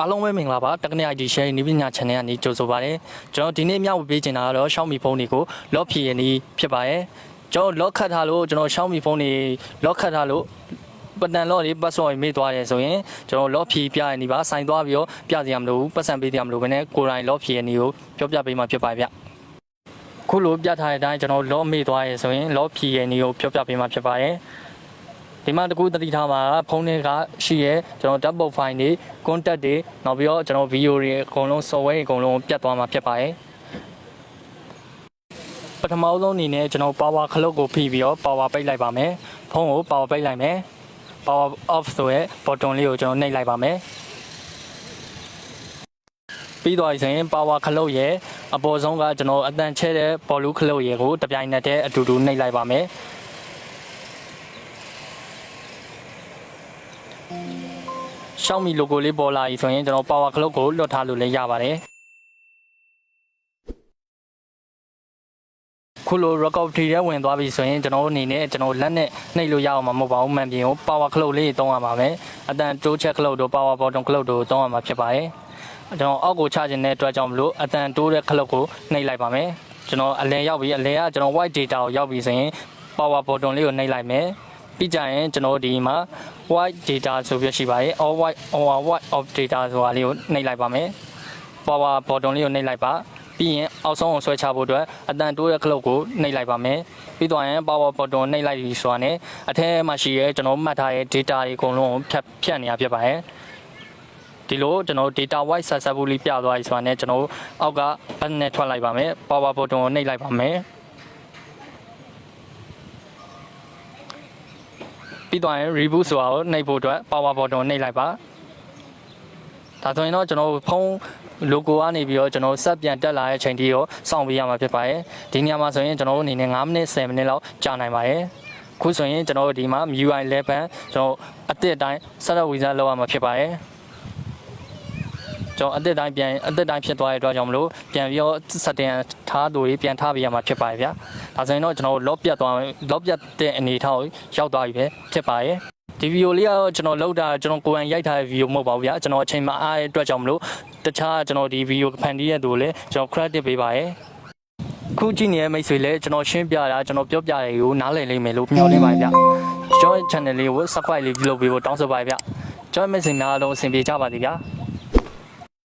အားလုံးပဲမင်္ဂလာပါတက္ကသိုလ် IT share နီးပညာ channel ကနေကြိုဆိုပါရစေကျွန်တော်ဒီနေ့မျှဝေပေးချင်တာကတော့ Xiaomi ဖုန်းတွေကို lock ဖြည့်ရနီးဖြစ်ပါရဲ့ကျွန်တော် lock ခတ်ထားလို့ကျွန်တော် Xiaomi ဖုန်းတွေ lock ခတ်ထားလို့ပတန် lock တွေ password တွေမေ့သွားတယ်ဆိုရင်ကျွန်တော် lock ဖြည့်ပြရနီးပါစိုင်သွားပြီးတော့ပြစရာမလိုဘူးပတ်စံပေးစရာမလိုဘဲနဲ့ကိုယ်တိုင် lock ဖြည့်ရနီးကိုပြောပြပေးမှာဖြစ်ပါဗျခုလိုပြထားတဲ့အတိုင်းကျွန်တော် lock မေ့သွားရဆိုရင် lock ဖြည့်ရနီးကိုပြောပြပေးမှာဖြစ်ပါရဲ့ ဒီမှာတကူတတိထားမှာဖုန်းတွေကရှိရဲကျွန်တော် double file တွေ contact တွေနောက်ပြီးတော့ကျွန်တော် video တွေအကုန်လုံး software တွေအကုန်လုံးပြတ်သွားမှာဖြစ်ပါတယ်ပထမဆုံးအနေနဲ့ကျွန်တော် power ခလုတ်ကိုဖိပြီးတော့ power ပိတ်လိုက်ပါမယ်ဖုန်းကို power ပိတ်လိုက်မယ် power off ဆိုရဲ button လေးကိုကျွန်တော်နှိပ်လိုက်ပါမယ်ပြီးတော့ဆိုရင် power ခလုတ်ရဲ့အပေါ်ဆုံးကကျွန်တော်အတန်ချဲတဲ့ပေါ်လူခလုတ်ရဲ့ကိုတပြိုင်နက်တည်းအတူတူနှိပ်လိုက်ပါမယ် ရှောင်းမီ logo လေးပေါ်လာပြီဆိုရင်ကျွန်တော် power clock ကိုလွတ်ထားလို့လည်းရပါတယ်ခုလို record ထီထဲဝင်သွားပြီဆိုရင်ကျွန်တော်အနေနဲ့ကျွန်တော်လက်နဲ့နှိပ်လို့ရအောင်မှာမဟုတ်ပါဘူးမှန်ပြင်ကို power clock လေးတောင်းရပါမယ်အတန်တိုးချက် clock တို့ power button clock တို့တောင်းရမှာဖြစ်ပါတယ်ကျွန်တော်အောက်ကိုချခြင်းတဲ့အတွက်ကြောင့်မလို့အတန်တိုးတဲ့ clock ကိုနှိပ်လိုက်ပါမယ်ကျွန်တော်အလဲရောက်ပြီအလဲကကျွန်တော် white data ကိုရောက်ပြီဆိုရင် power button လေးကိုနှိပ်လိုက်မယ် ပြီးကြရင်ကျွန်တော်ဒီမှာ white data ဆိုပြီးရှိပါတယ် all white or white of data ဆိုတာလေးကိုနှိပ်လိုက်ပါမယ် power button လေးကိုနှိပ်လိုက်ပါပြီးရင်အောက်ဆုံးကိုဆွဲချဖို့အတွက်အတန်တိုးရဲ့ clock ကိုနှိပ်လိုက်ပါမယ်ပြီးတော့ရင် power button နှိပ်လိုက်ပြီဆိုတာနဲ့အထက်မှာရှိရဲကျွန်တော်မှတ်ထားတဲ့ data တွေအကုန်လုံးကိုဖြတ်ဖြတ်နေရဖြစ်ပါတယ်ဒီလိုကျွန်တော် data white successfully ပြသွားပြီဆိုတာနဲ့ကျွန်တော်အောက်က button နဲ့ထွက်လိုက်ပါမယ် power button ကိုနှိပ်လိုက်ပါမယ် ပြီးတော့ရင် reboot ဆိုတာကိုနှိပ်ဖို့အတွက် power button ကိုနှိပ်လိုက်ပါဒါဆိုရင်တော့ကျွန်တော်ဖုန်း logo ကနေပြီးတော့ကျွန်တော်ဆက်ပြန်တက်လာတဲ့အချိန်ထိရောစောင့်ပေးရမှာဖြစ်ပါတယ်ဒီနေရာမှာဆိုရင်ကျွန်တော်တို့အနေနဲ့9မိနစ်10မိနစ်လောက်ကြာနိုင်ပါတယ်ခုဆိုရင်ကျွန်တော်တို့ဒီမှာ MIUI 11ကျွန်တော်အသစ်အတိုင်း setup wizard လောက်ရမှာဖြစ်ပါတယ်ကျွန်တော်အသစ်တိုင်းပြန်အသစ်တိုင်းဖြစ်သွားတဲ့အတွက်ကြောင့်မလို့ပြန်ပြီးတော့ setting ထားသူတွေပြန်ထားပေးရမှာဖြစ်ပါတယ်ဗျာ ဒါဆိုရင်တော့ကျွန်တော်တို့ lock ပြတ်သွား lock ပြတ်တဲ့အနေအထားကိုရောက်သွားပြီပဲဖြစ်ပါတယ်ဒီဗီဒီယိုလေးကတော့ကျွန်တော်လောက်တာကျွန်တော်ကိုယ်တိုင်ရိုက်ထားတဲ့ဗီဒီယိုမဟုတ်ပါဘူးဗျာကျွန်တော်အချိန်မှအားရတဲ့အတွက်ကြောင့်မလို့တခြားကျွန်တော်ဒီဗီဒီယိုဖန်တီးရတဲ့သူကိုလည်းကျွန်တော် credit ပေးပါရယ်ခုကြည့်နေတဲ့မိတ်ဆွေလည်းကျွန်တော်ရှင်းပြတာကျွန်တော်ပြောပြတယ်ကိုနားလည်လိမ့်မယ်လို့မျှော်လင့်ပါတယ်ဗျကျွန်တော် channel လေးကို subscribe လေးပြုလုပ်ပေးဖို့တောင်းဆိုပါတယ်ဗျကျွန်တော် message များတော့အဆင်ပြေကြပါသေးဗျာ